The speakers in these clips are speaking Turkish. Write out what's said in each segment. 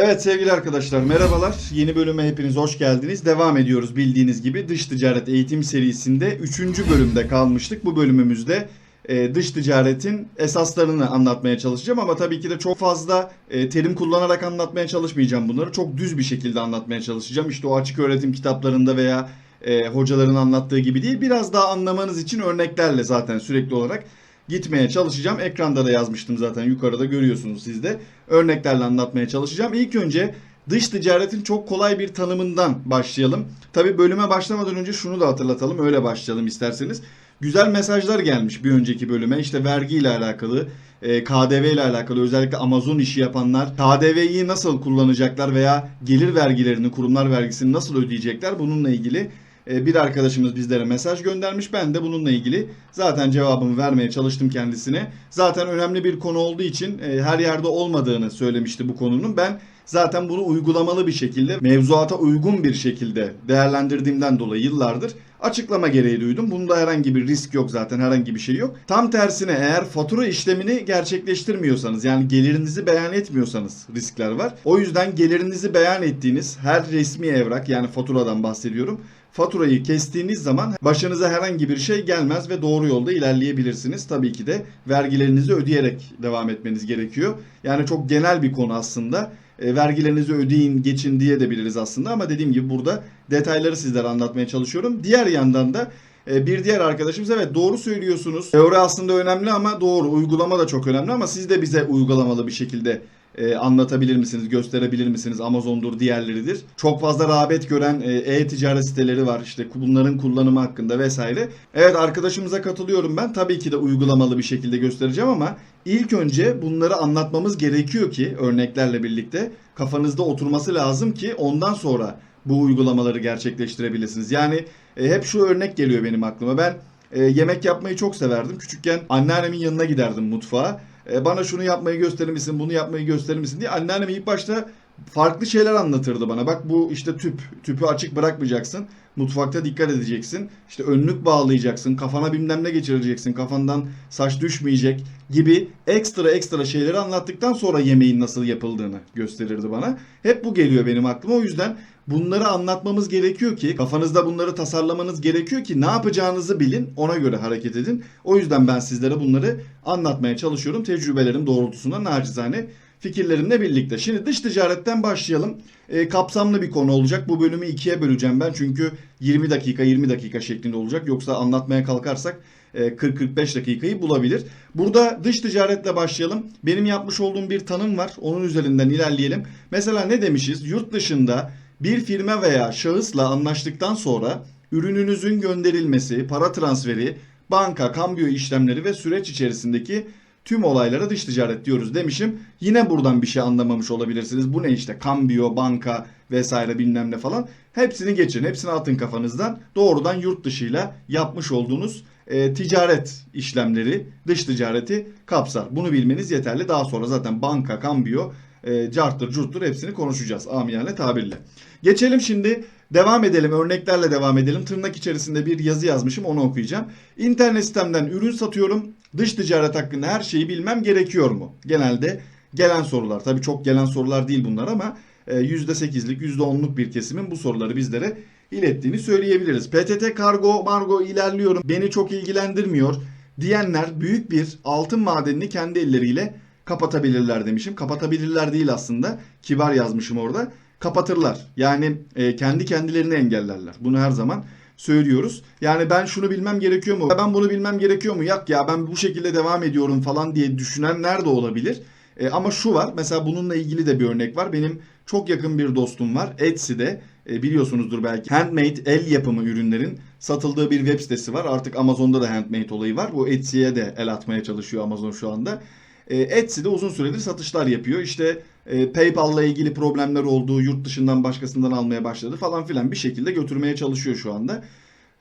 Evet sevgili arkadaşlar merhabalar. Yeni bölüme hepiniz hoş geldiniz. Devam ediyoruz bildiğiniz gibi dış ticaret eğitim serisinde 3. bölümde kalmıştık. Bu bölümümüzde e, dış ticaretin esaslarını anlatmaya çalışacağım ama tabii ki de çok fazla e, terim kullanarak anlatmaya çalışmayacağım bunları. Çok düz bir şekilde anlatmaya çalışacağım. İşte o açık öğretim kitaplarında veya e, hocaların anlattığı gibi değil. Biraz daha anlamanız için örneklerle zaten sürekli olarak gitmeye çalışacağım. Ekranda da yazmıştım zaten yukarıda görüyorsunuz siz de. Örneklerle anlatmaya çalışacağım. İlk önce dış ticaretin çok kolay bir tanımından başlayalım. Tabi bölüme başlamadan önce şunu da hatırlatalım. Öyle başlayalım isterseniz. Güzel mesajlar gelmiş bir önceki bölüme. İşte vergi ile alakalı, e, KDV ile alakalı özellikle Amazon işi yapanlar KDV'yi nasıl kullanacaklar veya gelir vergilerini, kurumlar vergisini nasıl ödeyecekler bununla ilgili bir arkadaşımız bizlere mesaj göndermiş. Ben de bununla ilgili zaten cevabımı vermeye çalıştım kendisine. Zaten önemli bir konu olduğu için e, her yerde olmadığını söylemişti bu konunun. Ben zaten bunu uygulamalı bir şekilde, mevzuata uygun bir şekilde değerlendirdiğimden dolayı yıllardır açıklama gereği duydum. Bunda herhangi bir risk yok zaten herhangi bir şey yok. Tam tersine eğer fatura işlemini gerçekleştirmiyorsanız yani gelirinizi beyan etmiyorsanız riskler var. O yüzden gelirinizi beyan ettiğiniz her resmi evrak yani faturadan bahsediyorum faturayı kestiğiniz zaman başınıza herhangi bir şey gelmez ve doğru yolda ilerleyebilirsiniz. Tabii ki de vergilerinizi ödeyerek devam etmeniz gerekiyor. Yani çok genel bir konu aslında. E, vergilerinizi ödeyin, geçin diye de biliriz aslında ama dediğim gibi burada detayları sizlere anlatmaya çalışıyorum. Diğer yandan da e, bir diğer arkadaşımız evet doğru söylüyorsunuz. Teori aslında önemli ama doğru. Uygulama da çok önemli ama siz de bize uygulamalı bir şekilde e, anlatabilir misiniz, gösterebilir misiniz? Amazon'dur, diğerleridir. Çok fazla rağbet gören e, e-ticaret siteleri var. İşte bunların kullanımı hakkında vesaire. Evet arkadaşımıza katılıyorum ben. Tabii ki de uygulamalı bir şekilde göstereceğim ama ilk önce bunları anlatmamız gerekiyor ki örneklerle birlikte kafanızda oturması lazım ki ondan sonra bu uygulamaları gerçekleştirebilirsiniz. Yani e, hep şu örnek geliyor benim aklıma. Ben e, yemek yapmayı çok severdim. Küçükken anneannemin yanına giderdim mutfağa. E, bana şunu yapmayı gösterir misin, bunu yapmayı gösterir misin diye anneannem ilk başta farklı şeyler anlatırdı bana. Bak bu işte tüp, tüpü açık bırakmayacaksın. Mutfakta dikkat edeceksin. İşte önlük bağlayacaksın, kafana bilmem ne geçireceksin, kafandan saç düşmeyecek gibi ekstra ekstra şeyleri anlattıktan sonra yemeğin nasıl yapıldığını gösterirdi bana. Hep bu geliyor benim aklıma. O yüzden bunları anlatmamız gerekiyor ki kafanızda bunları tasarlamanız gerekiyor ki ne yapacağınızı bilin ona göre hareket edin. O yüzden ben sizlere bunları anlatmaya çalışıyorum. Tecrübelerim doğrultusunda nacizane fikirlerimle birlikte. Şimdi dış ticaretten başlayalım. E, kapsamlı bir konu olacak. Bu bölümü ikiye böleceğim ben. Çünkü 20 dakika 20 dakika şeklinde olacak. Yoksa anlatmaya kalkarsak 40-45 dakikayı bulabilir. Burada dış ticaretle başlayalım. Benim yapmış olduğum bir tanım var. Onun üzerinden ilerleyelim. Mesela ne demişiz? Yurt dışında bir firma veya şahısla anlaştıktan sonra ürününüzün gönderilmesi, para transferi, banka, kambiyo işlemleri ve süreç içerisindeki tüm olaylara dış ticaret diyoruz demişim. Yine buradan bir şey anlamamış olabilirsiniz. Bu ne işte kambiyo, banka vesaire bilmem ne falan. Hepsini geçin, hepsini atın kafanızdan. Doğrudan yurt dışıyla yapmış olduğunuz e, ticaret işlemleri, dış ticareti kapsar. Bunu bilmeniz yeterli. Daha sonra zaten banka, kambiyo, e, carttır, curttur hepsini konuşacağız amiyane tabirle. Geçelim şimdi devam edelim örneklerle devam edelim. Tırnak içerisinde bir yazı yazmışım onu okuyacağım. İnternet sitemden ürün satıyorum. Dış ticaret hakkında her şeyi bilmem gerekiyor mu? Genelde gelen sorular. Tabii çok gelen sorular değil bunlar ama e, %8'lik %10'luk bir kesimin bu soruları bizlere ilettiğini söyleyebiliriz. PTT kargo margo ilerliyorum beni çok ilgilendirmiyor diyenler büyük bir altın madenini kendi elleriyle kapatabilirler demişim. Kapatabilirler değil aslında. Kibar yazmışım orada. Kapatırlar. Yani e, kendi kendilerini engellerler. Bunu her zaman söylüyoruz. Yani ben şunu bilmem gerekiyor mu? Ben bunu bilmem gerekiyor mu? Yak ya ben bu şekilde devam ediyorum falan diye düşünenler de olabilir. E, ama şu var. Mesela bununla ilgili de bir örnek var. Benim çok yakın bir dostum var. Etsy'de e, biliyorsunuzdur belki. Handmade el yapımı ürünlerin satıldığı bir web sitesi var. Artık Amazon'da da handmade olayı var. Bu Etsy'ye de el atmaya çalışıyor Amazon şu anda. E, Etsy'de uzun süredir satışlar yapıyor. İşte e, PayPal'la ilgili problemler olduğu, yurt dışından başkasından almaya başladı falan filan bir şekilde götürmeye çalışıyor şu anda.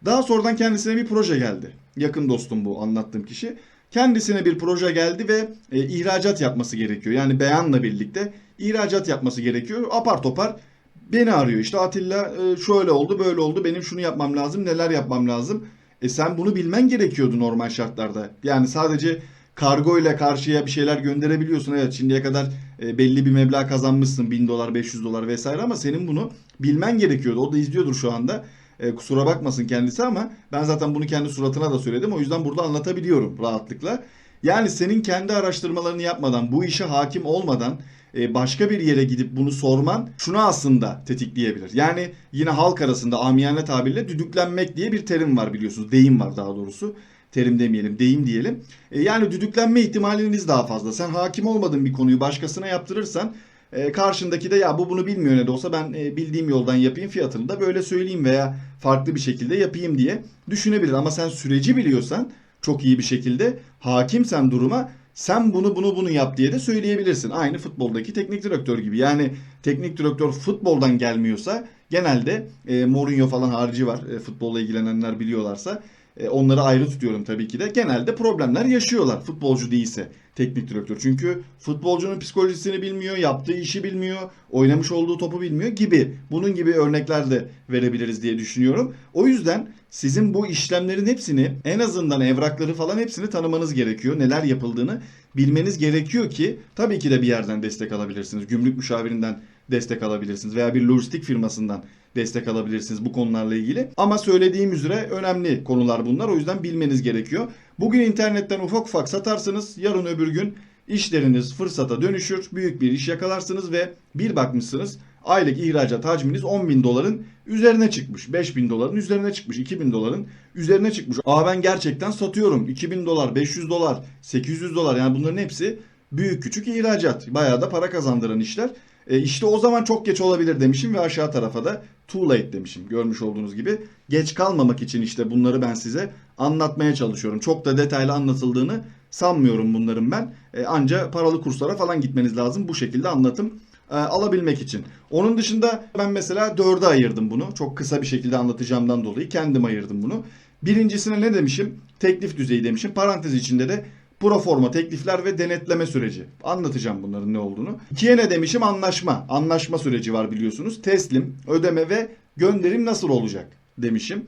Daha sonradan kendisine bir proje geldi. Yakın dostum bu anlattığım kişi. Kendisine bir proje geldi ve e, ihracat yapması gerekiyor. Yani beyanla birlikte ihracat yapması gerekiyor. Apar topar beni arıyor. İşte Atilla e, şöyle oldu böyle oldu benim şunu yapmam lazım neler yapmam lazım. E sen bunu bilmen gerekiyordu normal şartlarda. Yani sadece kargo ile karşıya bir şeyler gönderebiliyorsun. Evet şimdiye kadar e, belli bir meblağ kazanmışsın 1000 dolar 500 dolar vesaire ama senin bunu bilmen gerekiyordu. O da izliyordur şu anda. E, kusura bakmasın kendisi ama ben zaten bunu kendi suratına da söyledim. O yüzden burada anlatabiliyorum rahatlıkla. Yani senin kendi araştırmalarını yapmadan, bu işe hakim olmadan e, başka bir yere gidip bunu sorman şunu aslında tetikleyebilir. Yani yine halk arasında amiyane tabirle düdüklenmek diye bir terim var biliyorsunuz. Deyim var daha doğrusu. Terim demeyelim, deyim diyelim. E, yani düdüklenme ihtimaliniz daha fazla. Sen hakim olmadığın bir konuyu başkasına yaptırırsan e, karşındaki de ya bu bunu bilmiyor ne de olsa ben e, bildiğim yoldan yapayım fiyatını da böyle söyleyeyim veya farklı bir şekilde yapayım diye düşünebilir. Ama sen süreci biliyorsan çok iyi bir şekilde hakimsen duruma sen bunu bunu bunu yap diye de söyleyebilirsin. Aynı futboldaki teknik direktör gibi. Yani teknik direktör futboldan gelmiyorsa genelde e, Mourinho falan harici var. E, futbolla ilgilenenler biliyorlarsa onları ayrı tutuyorum tabii ki de. Genelde problemler yaşıyorlar futbolcu değilse teknik direktör. Çünkü futbolcunun psikolojisini bilmiyor, yaptığı işi bilmiyor, oynamış olduğu topu bilmiyor gibi. Bunun gibi örnekler de verebiliriz diye düşünüyorum. O yüzden sizin bu işlemlerin hepsini en azından evrakları falan hepsini tanımanız gerekiyor. Neler yapıldığını bilmeniz gerekiyor ki tabii ki de bir yerden destek alabilirsiniz. Gümrük müşavirinden destek alabilirsiniz veya bir lojistik firmasından destek alabilirsiniz bu konularla ilgili. Ama söylediğim üzere önemli konular bunlar. O yüzden bilmeniz gerekiyor. Bugün internetten ufak ufak satarsınız. Yarın öbür gün işleriniz fırsata dönüşür. Büyük bir iş yakalarsınız ve bir bakmışsınız aylık ihracat hacminiz 10 bin doların üzerine çıkmış. 5 bin doların üzerine çıkmış. 2 bin doların üzerine çıkmış. Aa ben gerçekten satıyorum. 2000 dolar, 500 dolar, 800 dolar yani bunların hepsi büyük küçük ihracat. Bayağı da para kazandıran işler. E işte o zaman çok geç olabilir demişim ve aşağı tarafa da too late demişim. Görmüş olduğunuz gibi geç kalmamak için işte bunları ben size anlatmaya çalışıyorum. Çok da detaylı anlatıldığını sanmıyorum bunların ben. E, anca paralı kurslara falan gitmeniz lazım bu şekilde anlatım e, alabilmek için. Onun dışında ben mesela dörde ayırdım bunu. Çok kısa bir şekilde anlatacağımdan dolayı kendim ayırdım bunu. Birincisine ne demişim? Teklif düzeyi demişim. Parantez içinde de proforma teklifler ve denetleme süreci. Anlatacağım bunların ne olduğunu. İkiye ne demişim? Anlaşma. Anlaşma süreci var biliyorsunuz. Teslim, ödeme ve gönderim nasıl olacak demişim.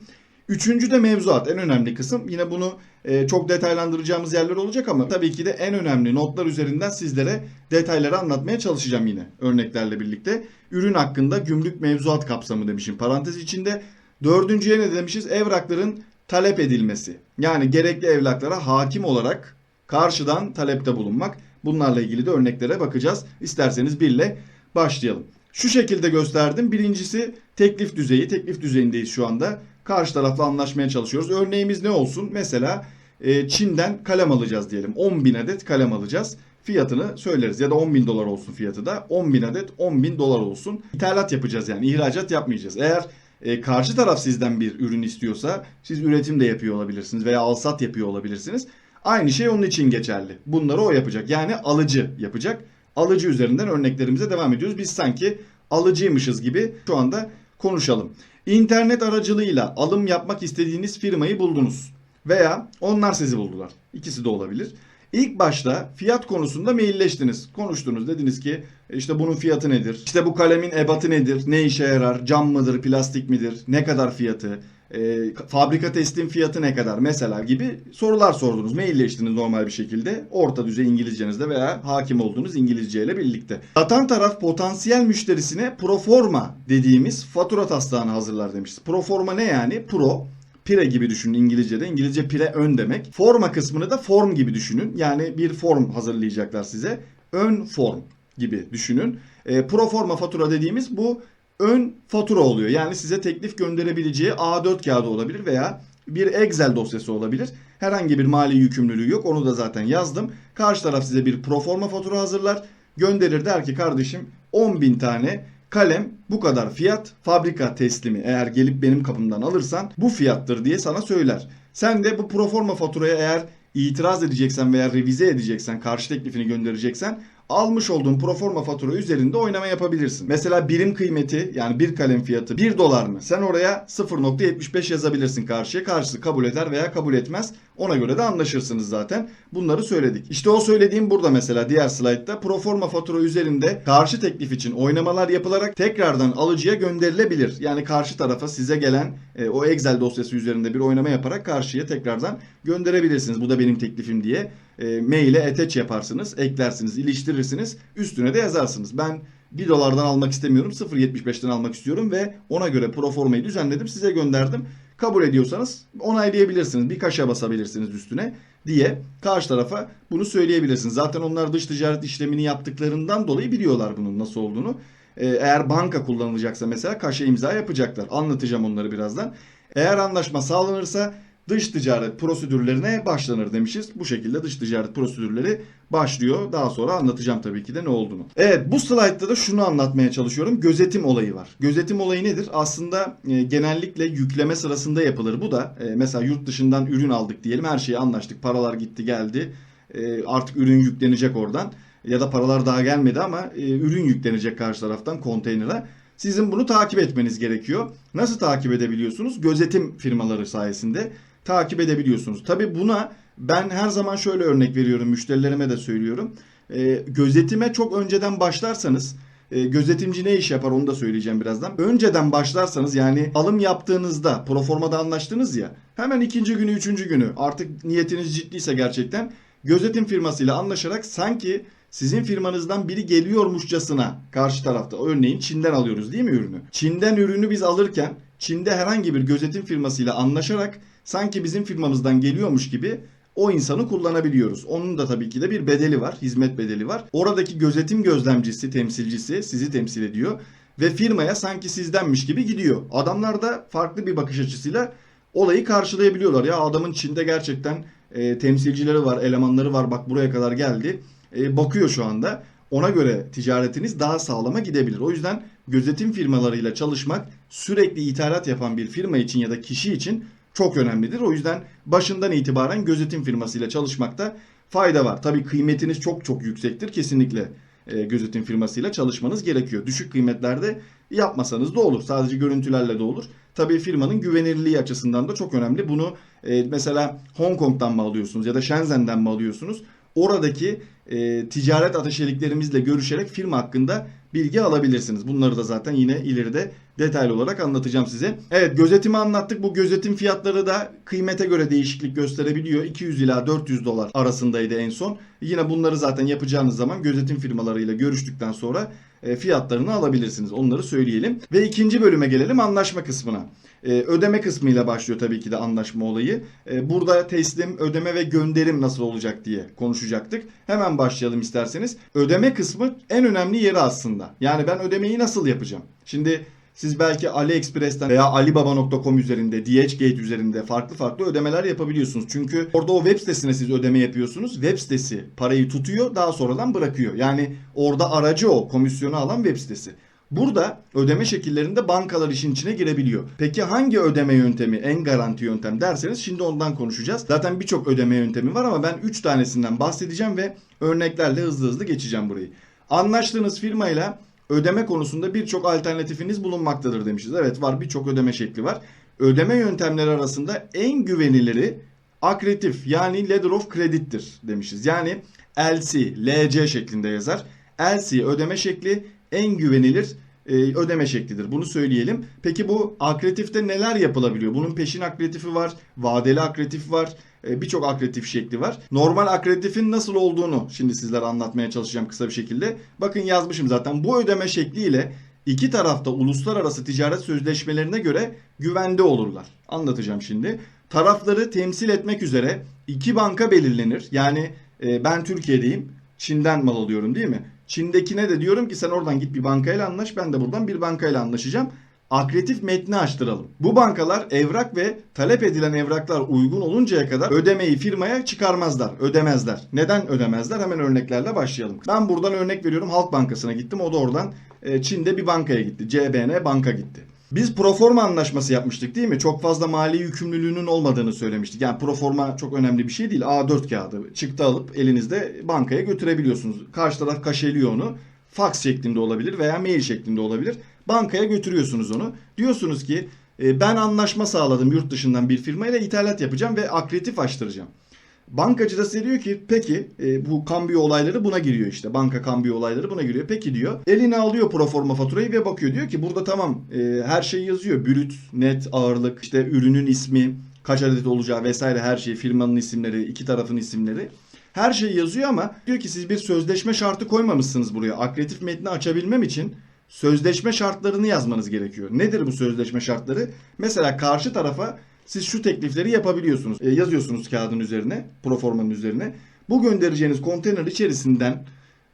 Üçüncü de mevzuat en önemli kısım. Yine bunu e, çok detaylandıracağımız yerler olacak ama tabii ki de en önemli notlar üzerinden sizlere detayları anlatmaya çalışacağım yine örneklerle birlikte. Ürün hakkında gümrük mevzuat kapsamı demişim parantez içinde. Dördüncüye ne demişiz? Evrakların talep edilmesi. Yani gerekli evraklara hakim olarak karşıdan talepte bulunmak. Bunlarla ilgili de örneklere bakacağız. İsterseniz birle başlayalım. Şu şekilde gösterdim. Birincisi teklif düzeyi. Teklif düzeyindeyiz şu anda. Karşı tarafla anlaşmaya çalışıyoruz. Örneğimiz ne olsun? Mesela e, Çin'den kalem alacağız diyelim. 10 bin adet kalem alacağız. Fiyatını söyleriz. Ya da 10 bin dolar olsun fiyatı da. 10 bin adet 10 bin dolar olsun. İthalat yapacağız yani. ihracat yapmayacağız. Eğer e, karşı taraf sizden bir ürün istiyorsa siz üretim de yapıyor olabilirsiniz veya alsat yapıyor olabilirsiniz. Aynı şey onun için geçerli. Bunları o yapacak. Yani alıcı yapacak. Alıcı üzerinden örneklerimize devam ediyoruz. Biz sanki alıcıymışız gibi şu anda konuşalım. İnternet aracılığıyla alım yapmak istediğiniz firmayı buldunuz. Veya onlar sizi buldular. İkisi de olabilir. İlk başta fiyat konusunda mailleştiniz. Konuştunuz. Dediniz ki işte bunun fiyatı nedir? İşte bu kalemin ebatı nedir? Ne işe yarar? Cam mıdır? Plastik midir? Ne kadar fiyatı? E, fabrika teslim fiyatı ne kadar mesela gibi sorular sordunuz. Mailleştiniz normal bir şekilde. Orta düzey İngilizcenizde veya hakim olduğunuz İngilizce ile birlikte. Satan taraf potansiyel müşterisine proforma dediğimiz fatura taslağını hazırlar demişiz. Proforma ne yani? Pro Pire gibi düşünün İngilizce'de. İngilizce pire ön demek. Forma kısmını da form gibi düşünün. Yani bir form hazırlayacaklar size. Ön form gibi düşünün. E, pro fatura dediğimiz bu ön fatura oluyor. Yani size teklif gönderebileceği A4 kağıdı olabilir veya bir Excel dosyası olabilir. Herhangi bir mali yükümlülüğü yok. Onu da zaten yazdım. Karşı taraf size bir proforma fatura hazırlar. Gönderir der ki kardeşim 10 bin tane kalem bu kadar fiyat fabrika teslimi eğer gelip benim kapımdan alırsan bu fiyattır diye sana söyler. Sen de bu proforma faturaya eğer itiraz edeceksen veya revize edeceksen karşı teklifini göndereceksen almış olduğun proforma fatura üzerinde oynama yapabilirsin. Mesela birim kıymeti yani bir kalem fiyatı 1 dolar mı? Sen oraya 0.75 yazabilirsin karşıya. Karşısı kabul eder veya kabul etmez. Ona göre de anlaşırsınız zaten. Bunları söyledik. İşte o söylediğim burada mesela diğer slaytta proforma fatura üzerinde karşı teklif için oynamalar yapılarak tekrardan alıcıya gönderilebilir. Yani karşı tarafa size gelen e, o Excel dosyası üzerinde bir oynama yaparak karşıya tekrardan gönderebilirsiniz. Bu da benim teklifim diye e, maile attach yaparsınız, eklersiniz, iliştirirsiniz, üstüne de yazarsınız. Ben 1 dolardan almak istemiyorum, 0.75'ten almak istiyorum ve ona göre proformayı düzenledim, size gönderdim. Kabul ediyorsanız onaylayabilirsiniz, bir kaşa basabilirsiniz üstüne diye karşı tarafa bunu söyleyebilirsiniz. Zaten onlar dış ticaret işlemini yaptıklarından dolayı biliyorlar bunun nasıl olduğunu. Ee, Eğer banka kullanılacaksa mesela kaşe imza yapacaklar. Anlatacağım onları birazdan. Eğer anlaşma sağlanırsa dış ticaret prosedürlerine başlanır demişiz. Bu şekilde dış ticaret prosedürleri başlıyor. Daha sonra anlatacağım tabii ki de ne olduğunu. Evet bu slaytta da şunu anlatmaya çalışıyorum. Gözetim olayı var. Gözetim olayı nedir? Aslında e, genellikle yükleme sırasında yapılır. Bu da e, mesela yurt dışından ürün aldık diyelim. Her şeyi anlaştık. Paralar gitti geldi. E, artık ürün yüklenecek oradan. Ya da paralar daha gelmedi ama e, ürün yüklenecek karşı taraftan konteynere. Sizin bunu takip etmeniz gerekiyor. Nasıl takip edebiliyorsunuz? Gözetim firmaları sayesinde takip edebiliyorsunuz. Tabi buna ben her zaman şöyle örnek veriyorum müşterilerime de söylüyorum. E, gözetime çok önceden başlarsanız e, gözetimci ne iş yapar onu da söyleyeceğim birazdan. Önceden başlarsanız yani alım yaptığınızda proformada anlaştınız ya hemen ikinci günü üçüncü günü artık niyetiniz ciddiyse gerçekten gözetim firmasıyla anlaşarak sanki sizin firmanızdan biri geliyormuşçasına karşı tarafta örneğin Çin'den alıyoruz değil mi ürünü? Çin'den ürünü biz alırken Çin'de herhangi bir gözetim firmasıyla anlaşarak sanki bizim firmamızdan geliyormuş gibi o insanı kullanabiliyoruz. Onun da tabii ki de bir bedeli var, hizmet bedeli var. Oradaki gözetim gözlemcisi, temsilcisi sizi temsil ediyor ve firmaya sanki sizdenmiş gibi gidiyor. Adamlar da farklı bir bakış açısıyla olayı karşılayabiliyorlar. Ya adamın Çin'de gerçekten e, temsilcileri var, elemanları var. Bak buraya kadar geldi. E, bakıyor şu anda. Ona göre ticaretiniz daha sağlama gidebilir. O yüzden gözetim firmalarıyla çalışmak sürekli ithalat yapan bir firma için ya da kişi için çok önemlidir. O yüzden başından itibaren gözetim firmasıyla çalışmakta fayda var. Tabii kıymetiniz çok çok yüksektir. Kesinlikle e, gözetim firmasıyla çalışmanız gerekiyor. Düşük kıymetlerde yapmasanız da olur. Sadece görüntülerle de olur. Tabii firmanın güvenilirliği açısından da çok önemli. Bunu e, mesela Hong Kong'dan mı alıyorsunuz ya da Shenzhen'den mi alıyorsunuz? Oradaki e, ticaret ateşeliklerimizle görüşerek firma hakkında bilgi alabilirsiniz. Bunları da zaten yine ileride detaylı olarak anlatacağım size. Evet gözetimi anlattık. Bu gözetim fiyatları da kıymete göre değişiklik gösterebiliyor. 200 ila 400 dolar arasındaydı en son. Yine bunları zaten yapacağınız zaman gözetim firmalarıyla görüştükten sonra e, fiyatlarını alabilirsiniz. Onları söyleyelim. Ve ikinci bölüme gelelim anlaşma kısmına. E, ödeme kısmıyla başlıyor tabii ki de anlaşma olayı. E, burada teslim, ödeme ve gönderim nasıl olacak diye konuşacaktık. Hemen başlayalım isterseniz. Ödeme kısmı en önemli yeri aslında. Yani ben ödemeyi nasıl yapacağım? Şimdi siz belki AliExpress'ten veya Alibaba.com üzerinde, DHgate üzerinde farklı farklı ödemeler yapabiliyorsunuz. Çünkü orada o web sitesine siz ödeme yapıyorsunuz. Web sitesi parayı tutuyor, daha sonradan bırakıyor. Yani orada aracı o, komisyonu alan web sitesi. Burada ödeme şekillerinde bankalar işin içine girebiliyor. Peki hangi ödeme yöntemi en garanti yöntem derseniz şimdi ondan konuşacağız. Zaten birçok ödeme yöntemi var ama ben 3 tanesinden bahsedeceğim ve örneklerle hızlı hızlı geçeceğim burayı. Anlaştığınız firmayla ödeme konusunda birçok alternatifiniz bulunmaktadır demişiz. Evet var birçok ödeme şekli var. Ödeme yöntemleri arasında en güveniliri akreditif yani letter of credit'tir demişiz. Yani LC, LC şeklinde yazar. LC ödeme şekli en güvenilir e, ödeme şeklidir. Bunu söyleyelim. Peki bu akreditifte neler yapılabiliyor? Bunun peşin akreditifi var, vadeli akreditif var, e, birçok akreditif şekli var. Normal akreditifin nasıl olduğunu şimdi sizlere anlatmaya çalışacağım kısa bir şekilde. Bakın yazmışım zaten. Bu ödeme şekliyle iki tarafta uluslararası ticaret sözleşmelerine göre güvende olurlar. Anlatacağım şimdi. Tarafları temsil etmek üzere iki banka belirlenir. Yani e, ben Türkiye'deyim. Çin'den mal alıyorum değil mi? Çin'dekine de diyorum ki sen oradan git bir bankayla anlaş. Ben de buradan bir bankayla anlaşacağım. Akreditif metni açtıralım. Bu bankalar evrak ve talep edilen evraklar uygun oluncaya kadar ödemeyi firmaya çıkarmazlar, ödemezler. Neden ödemezler? Hemen örneklerle başlayalım. Ben buradan örnek veriyorum Halk Bankası'na gittim. O da oradan e, Çin'de bir bankaya gitti. CBN banka gitti. Biz proforma anlaşması yapmıştık değil mi? Çok fazla mali yükümlülüğünün olmadığını söylemiştik. Yani proforma çok önemli bir şey değil. A4 kağıdı çıktı alıp elinizde bankaya götürebiliyorsunuz. Karşı taraf kaşeliyor onu. Fax şeklinde olabilir veya mail şeklinde olabilir. Bankaya götürüyorsunuz onu. Diyorsunuz ki e, ben anlaşma sağladım yurt dışından bir firmayla ithalat yapacağım ve akreditif açtıracağım. Bankacı da size diyor ki peki e, bu kambiyo olayları buna giriyor işte. Banka kambiyo olayları buna giriyor. Peki diyor. Eline alıyor proforma faturayı ve bakıyor. Diyor ki burada tamam e, her şey yazıyor. Brüt, net, ağırlık, işte ürünün ismi, kaç adet olacağı vesaire her şey. Firmanın isimleri, iki tarafın isimleri. Her şey yazıyor ama diyor ki siz bir sözleşme şartı koymamışsınız buraya. Akretif metni açabilmem için sözleşme şartlarını yazmanız gerekiyor. Nedir bu sözleşme şartları? Mesela karşı tarafa siz şu teklifleri yapabiliyorsunuz. E, yazıyorsunuz kağıdın üzerine, proformanın üzerine. Bu göndereceğiniz konteyner içerisinden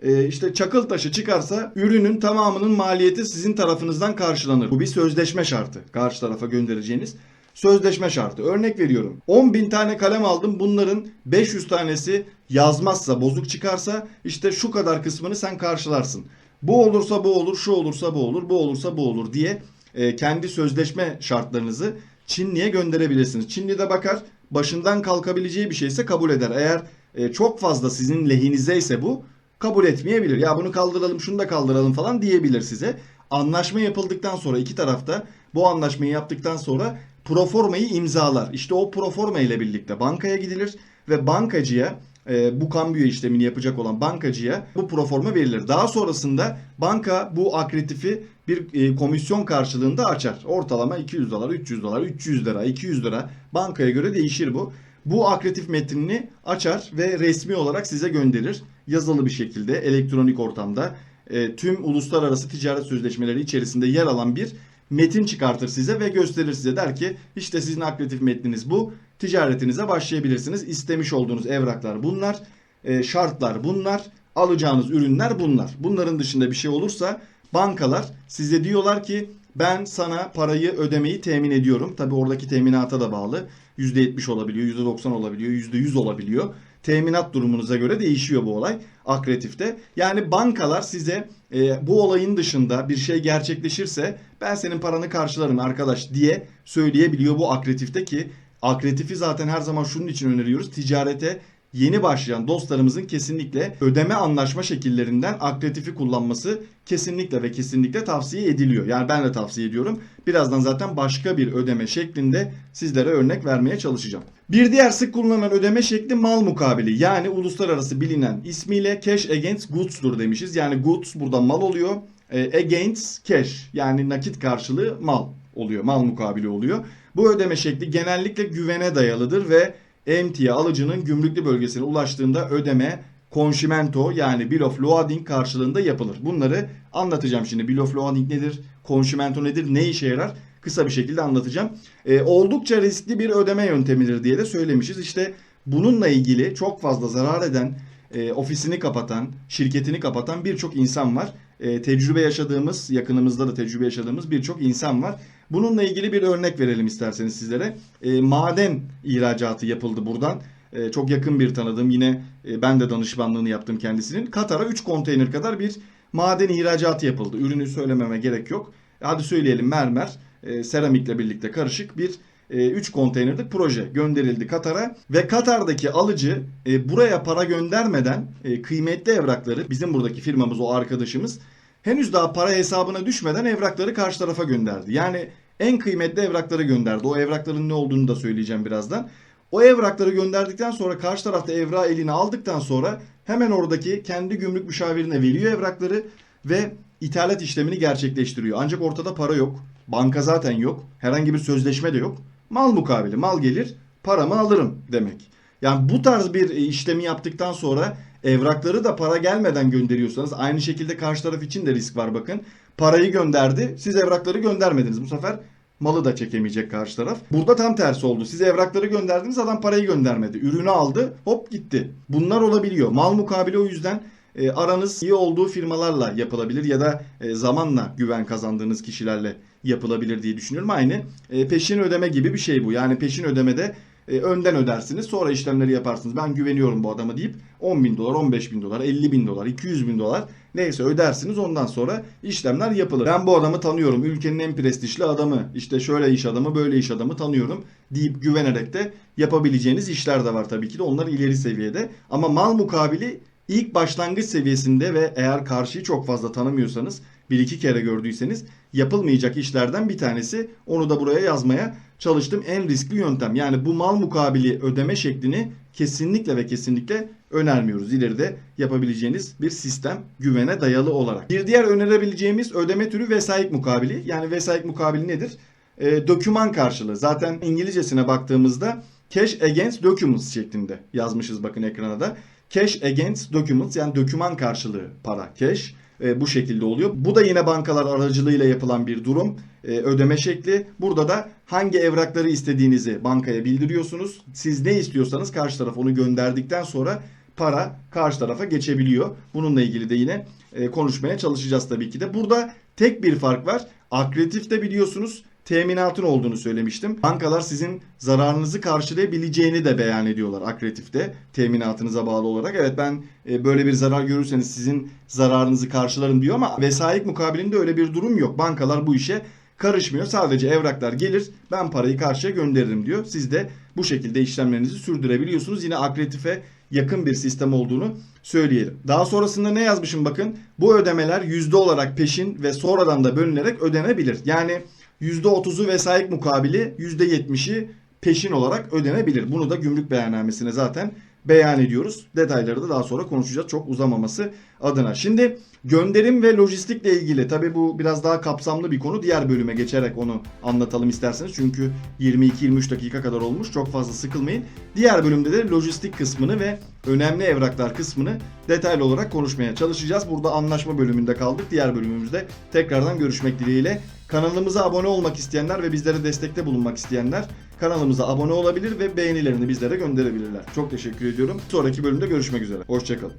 e, işte çakıl taşı çıkarsa ürünün tamamının maliyeti sizin tarafınızdan karşılanır. Bu bir sözleşme şartı. Karşı tarafa göndereceğiniz sözleşme şartı. Örnek veriyorum. 10 bin tane kalem aldım. Bunların 500 tanesi yazmazsa, bozuk çıkarsa işte şu kadar kısmını sen karşılarsın. Bu olursa bu olur, şu olursa bu olur, bu olursa bu olur diye e, kendi sözleşme şartlarınızı Çinli'ye gönderebilirsiniz. Çinli de bakar başından kalkabileceği bir şeyse kabul eder. Eğer e, çok fazla sizin lehinize ise bu kabul etmeyebilir. Ya bunu kaldıralım şunu da kaldıralım falan diyebilir size. Anlaşma yapıldıktan sonra iki tarafta bu anlaşmayı yaptıktan sonra proformayı imzalar. İşte o proforma ile birlikte bankaya gidilir ve bankacıya e, bu kambiyo işlemini yapacak olan bankacıya bu proforma verilir. Daha sonrasında banka bu akretifi bir e, komisyon karşılığında açar. Ortalama 200 dolar, 300 dolar, 300 lira, 200 lira bankaya göre değişir bu. Bu akretif metnini açar ve resmi olarak size gönderir. Yazılı bir şekilde elektronik ortamda e, tüm uluslararası ticaret sözleşmeleri içerisinde yer alan bir metin çıkartır size ve gösterir size. Der ki işte sizin akretif metniniz bu. Ticaretinize başlayabilirsiniz. İstemiş olduğunuz evraklar bunlar. e, şartlar bunlar. Alacağınız ürünler bunlar. Bunların dışında bir şey olursa bankalar size diyorlar ki ben sana parayı ödemeyi temin ediyorum. Tabi oradaki teminata da bağlı. %70 olabiliyor, %90 olabiliyor, %100 olabiliyor. Teminat durumunuza göre değişiyor bu olay akretifte. Yani bankalar size e, bu olayın dışında bir şey gerçekleşirse ben senin paranı karşılarım arkadaş diye söyleyebiliyor bu akretifte ki akretifi zaten her zaman şunun için öneriyoruz. Ticarete yeni başlayan dostlarımızın kesinlikle ödeme anlaşma şekillerinden akretifi kullanması kesinlikle ve kesinlikle tavsiye ediliyor. Yani ben de tavsiye ediyorum. Birazdan zaten başka bir ödeme şeklinde sizlere örnek vermeye çalışacağım. Bir diğer sık kullanılan ödeme şekli mal mukabili. Yani uluslararası bilinen ismiyle cash against goods'tur demişiz. Yani goods burada mal oluyor. E, against cash yani nakit karşılığı mal oluyor. Mal mukabili oluyor. Bu ödeme şekli genellikle güvene dayalıdır ve emtia alıcının gümrüklü bölgesine ulaştığında ödeme konşimento yani bill of lading karşılığında yapılır. Bunları anlatacağım şimdi. Bill of lading nedir? Konşimento nedir? Ne işe yarar? Kısa bir şekilde anlatacağım. Ee, oldukça riskli bir ödeme yöntemidir diye de söylemişiz. İşte bununla ilgili çok fazla zarar eden, e, ofisini kapatan, şirketini kapatan birçok insan var. E, tecrübe yaşadığımız, yakınımızda da tecrübe yaşadığımız birçok insan var. Bununla ilgili bir örnek verelim isterseniz sizlere. E, maden ihracatı yapıldı buradan. E, çok yakın bir tanıdığım yine e, ben de danışmanlığını yaptım kendisinin. Katar'a 3 konteyner kadar bir maden ihracatı yapıldı. Ürünü söylememe gerek yok. Hadi söyleyelim mermer, e, seramikle birlikte karışık bir 3 konteynerlik proje gönderildi Katar'a ve Katar'daki alıcı e, buraya para göndermeden e, kıymetli evrakları bizim buradaki firmamız o arkadaşımız henüz daha para hesabına düşmeden evrakları karşı tarafa gönderdi. Yani en kıymetli evrakları gönderdi. O evrakların ne olduğunu da söyleyeceğim birazdan. O evrakları gönderdikten sonra karşı tarafta evrağı eline aldıktan sonra hemen oradaki kendi gümrük müşavirine veriyor evrakları ve ithalat işlemini gerçekleştiriyor. Ancak ortada para yok. Banka zaten yok. Herhangi bir sözleşme de yok. Mal mukabili. Mal gelir paramı alırım demek. Yani bu tarz bir işlemi yaptıktan sonra evrakları da para gelmeden gönderiyorsanız aynı şekilde karşı taraf için de risk var bakın. Parayı gönderdi. Siz evrakları göndermediniz. Bu sefer malı da çekemeyecek karşı taraf. Burada tam tersi oldu. Siz evrakları gönderdiniz adam parayı göndermedi. Ürünü aldı hop gitti. Bunlar olabiliyor. Mal mukabili o yüzden e, aranız iyi olduğu firmalarla yapılabilir ya da e, zamanla güven kazandığınız kişilerle yapılabilir diye düşünüyorum. Aynı e, peşin ödeme gibi bir şey bu. Yani peşin ödemede e, önden ödersiniz sonra işlemleri yaparsınız. Ben güveniyorum bu adama deyip 10 bin dolar, 15 bin dolar, 50 bin dolar, 200 bin dolar neyse ödersiniz ondan sonra işlemler yapılır. Ben bu adamı tanıyorum. Ülkenin en prestijli adamı. işte şöyle iş adamı, böyle iş adamı tanıyorum deyip güvenerek de yapabileceğiniz işler de var tabii ki de. Onlar ileri seviyede. Ama mal mukabili ilk başlangıç seviyesinde ve eğer karşıyı çok fazla tanımıyorsanız bir iki kere gördüyseniz yapılmayacak işlerden bir tanesi. Onu da buraya yazmaya çalıştım. En riskli yöntem. Yani bu mal mukabili ödeme şeklini kesinlikle ve kesinlikle önermiyoruz. İleride yapabileceğiniz bir sistem güvene dayalı olarak. Bir diğer önerebileceğimiz ödeme türü vesayet mukabili. Yani vesayet mukabili nedir? E, doküman karşılığı. Zaten İngilizcesine baktığımızda cash against documents şeklinde yazmışız bakın ekrana da. Cash against documents yani doküman karşılığı para cash e, bu şekilde oluyor. Bu da yine bankalar aracılığıyla yapılan bir durum. E, ödeme şekli. Burada da hangi evrakları istediğinizi bankaya bildiriyorsunuz. Siz ne istiyorsanız karşı taraf onu gönderdikten sonra para karşı tarafa geçebiliyor. Bununla ilgili de yine e, konuşmaya çalışacağız tabii ki de. Burada tek bir fark var. Akreditifte biliyorsunuz teminatın olduğunu söylemiştim. Bankalar sizin zararınızı karşılayabileceğini de beyan ediyorlar akreditifte teminatınıza bağlı olarak. Evet ben e, böyle bir zarar görürseniz sizin zararınızı karşılarım diyor ama vesayet mukabilinde öyle bir durum yok. Bankalar bu işe karışmıyor. Sadece evraklar gelir ben parayı karşıya gönderirim diyor. Siz de bu şekilde işlemlerinizi sürdürebiliyorsunuz. Yine akredife yakın bir sistem olduğunu söyleyelim. Daha sonrasında ne yazmışım bakın. Bu ödemeler yüzde olarak peşin ve sonradan da bölünerek ödenebilir. Yani %30'u vesayet mukabili %70'i peşin olarak ödenebilir. Bunu da gümrük beyannamesine zaten beyan ediyoruz. Detayları da daha sonra konuşacağız çok uzamaması adına. Şimdi gönderim ve lojistikle ilgili tabi bu biraz daha kapsamlı bir konu. Diğer bölüme geçerek onu anlatalım isterseniz. Çünkü 22-23 dakika kadar olmuş. Çok fazla sıkılmayın. Diğer bölümde de lojistik kısmını ve önemli evraklar kısmını detaylı olarak konuşmaya çalışacağız. Burada anlaşma bölümünde kaldık. Diğer bölümümüzde tekrardan görüşmek dileğiyle. Kanalımıza abone olmak isteyenler ve bizlere destekte bulunmak isteyenler kanalımıza abone olabilir ve beğenilerini bizlere gönderebilirler. Çok teşekkür ediyorum. Sonraki bölümde görüşmek üzere. Hoşçakalın.